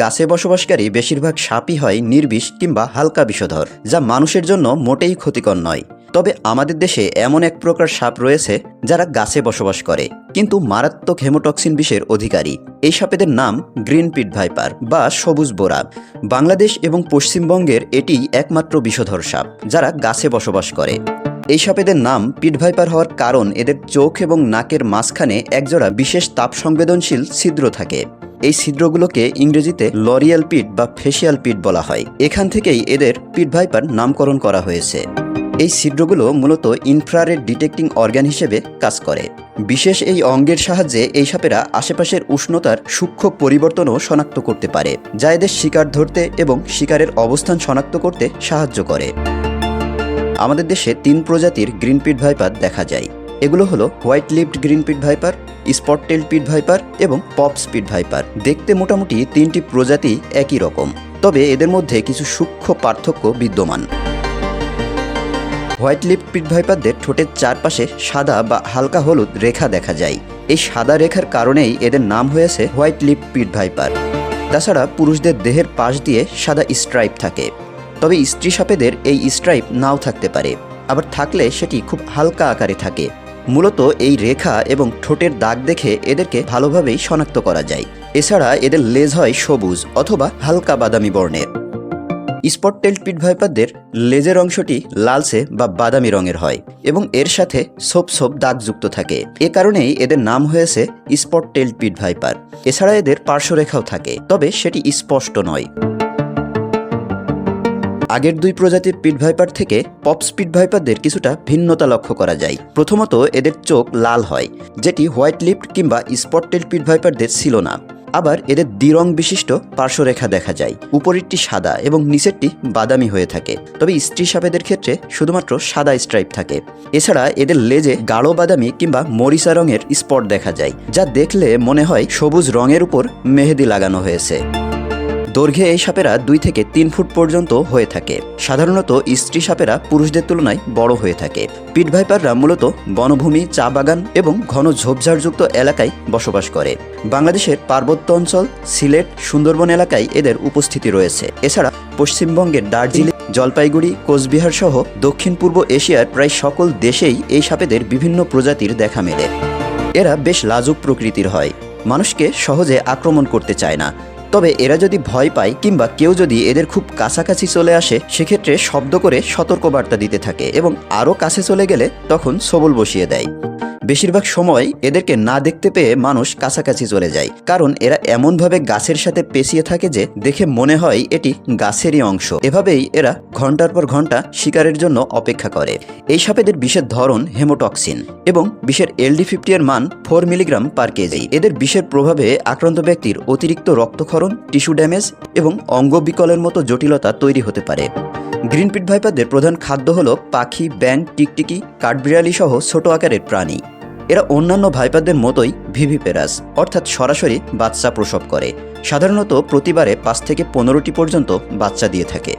গাছে বসবাসকারী বেশিরভাগ সাপই হয় নির্বিষ কিংবা হালকা বিষধর, যা মানুষের জন্য মোটেই ক্ষতিকর নয়। তবে আমাদের দেশে এমন এক প্রকার সাপ রয়েছে যারা গাছে বসবাস করে, কিন্তু মারাত্মক হেমোটক্সিন বিষের অধিকারী। এই সাপেদের নাম গ্রিন পিট ভাইপার বা সবুজ বোরা। বাংলাদেশ এবং পশ্চিমবঙ্গের এটি একমাত্র বিষধর সাপ যারা গাছে বসবাস করে। এই সাপেদের নাম পিট ভাইপার হওয়ার কারণ এদের চোখ এবং নাকের মাঝখানে একজোড়া বিশেষ তাপ সংবেদনশীল ছিদ্র থাকে। এই ছিদ্রগুলোকে ইংরেজিতে লরিয়াল পিট বা ফেসিয়াল পিট বলা হয়। এখান থেকেই এদের পিট ভাইপার নামকরণ করা হয়েছে। এই ছিদ্রগুলো মূলত ইনফ্রারেড ডিটেক্টিং অর্গান হিসেবে কাজ করে। বিশেষ এই অঙ্গের সাহায্যে এই সাপেরা আশেপাশের উষ্ণতার সূক্ষ্ম পরিবর্তনও শনাক্ত করতে পারে, যা এদের শিকার ধরতে এবং শিকারের অবস্থান শনাক্ত করতে সাহায্য করে। আমাদের দেশে তিন প্রজাতির গ্রিন পিট ভাইপার দেখা যায়। এগুলো হলো white lipped green pit viper, spot tail pit viper এবং পপ স্পিড ভাইপার। দেখতে মোটামুটি তিনটি প্রজাতি একই রকম, তবে এদের মধ্যে কিছু সূক্ষ্ম পার্থক্য বিদ্যমান। হোয়াইট লিপ পিট ভাইপারদের ঠোঁটের চারপাশে সাদা বা হালকা হলুদ রেখা দেখা যায়। এই সাদা রেখার কারণেই এদের নাম হয়েছে হোয়াইট লিপ পিট ভাইপার। তাছাড়া পুরুষদের দেহের পাশ দিয়ে সাদা স্ট্রাইপ থাকে। তবে স্ত্রী সাপেদের এই স্ট্রাইপ নাও থাকতে পারে, আবার থাকলে সেটি খুব হালকা আকারে থাকে। মূলত এই রেখা এবং ঠোঁটের দাগ দেখে এদেরকে ভালোভাবেই শনাক্ত করা যায়। এছাড়া এদের লেজ হয় সবুজ অথবা হালকা বাদামি বর্ণের। স্পট টেল পিট ভাইপারদের লেজের অংশটি লালচে বা বাদামি রঙের হয় এবং এর সাথে সোপ সোপ দাগযুক্ত থাকে। এ কারণেই এদের নাম হয়েছে স্পট টেল পিট ভাইপার। এছাড়া এদের পার্শ্বরেখাও থাকে, তবে সেটি স্পষ্ট নয়। আগের দুই প্রজাতির পিট ভাইপার থেকে পপ স্পিড ভাইপারদের কিছুটা ভিন্নতা লক্ষ্য করা যায়। প্রথমত, এদের চোখ লাল হয়, যেটি হোয়াইট লিফট কিংবা স্পটটেল পিট ভাইপারদের ছিল না। আবার এদের দ্বিরং বিশিষ্ট পার্শ্বরেখা দেখা যায়, উপরেরটি সাদা এবং নিচেরটি বাদামি হয়ে থাকে। তবে স্ত্রী সাপেদের ক্ষেত্রে শুধুমাত্র সাদা স্ট্রাইপ থাকে। এছাড়া এদের লেজে গাঢ় বাদামি কিংবা মরিচা রঙের স্পট দেখা যায়, যা দেখলে মনে হয় সবুজ রঙের উপর মেহেদি লাগানো হয়েছে। দৈর্ঘ্যে এই সাপেরা দুই থেকে তিন ফুট পর্যন্ত হয়ে থাকে। সাধারণত স্ত্রী সাপেরা পুরুষদের তুলনায় বড় হয়ে থাকে। পিট ভাইপাররা মূলত বনভূমি, চা বাগান এবং ঘন ঝোপঝাড়যুক্ত এলাকায় বসবাস করে। বাংলাদেশের পার্বত্য অঞ্চল, সিলেট, সুন্দরবন এলাকায় এদের উপস্থিতি রয়েছে। এছাড়া পশ্চিমবঙ্গের দার্জিলিং, জলপাইগুড়ি, কোচবিহার সহ দক্ষিণ পূর্ব এশিয়ার প্রায় সকল দেশেই এই সাপেদের বিভিন্ন প্রজাতির দেখা মেলে। এরা বেশ লাজুক প্রকৃতির হয়। মানুষকে সহজে আক্রমণ করতে চায় না। তবে এরা যদি ভয় পায় কিংবা কেউ যদি এদের খুব কাছাকাছি চলে আসে, সেক্ষেত্রে শব্দ করে সতর্কবার্তা দিতে থাকে এবং আরও কাছে চলে গেলে তখন সবল বসিয়ে দেয়। বেশিরভাগ সময় এদেরকে না দেখতে পেয়ে মানুষ কাছাকাছি চলে যায়। কারণ এরা এমনভাবে গাছের সাথে পেঁচিয়ে থাকে যে দেখে মনে হয় এটি গাছেরই অংশ। এভাবেই এরা ঘণ্টার পর ঘণ্টা শিকারের জন্য অপেক্ষা করে। এই সাপেদের বিষের ধরন হেমোটক্সিন এবং বিষের এলডি ফিফটি এর মান ফোর মিলিগ্রাম পার কেজি। এদের বিষের প্রভাবে আক্রান্ত ব্যক্তির অতিরিক্ত রক্তক্ষরণ, টিস্যু ড্যামেজ এবং অঙ্গ বিকলের মতো জটিলতা তৈরি হতে পারে। গ্রিনপিট ভাইপারদের প্রধান খাদ্য হলো পাখি ব্যাং টিকটিকি কাঠবিড়ালি সহ ছোট আকারের প্রাণী। এরা অন্যান্য ভাইপারদের মতোই ভিভিপেরাস, অর্থাৎ সরাসরি বাচ্চা প্রসব করে। সাধারণত প্রতিবারে পাঁচ থেকে পনেরোটি পর্যন্ত বাচ্চা দিয়ে থাকে।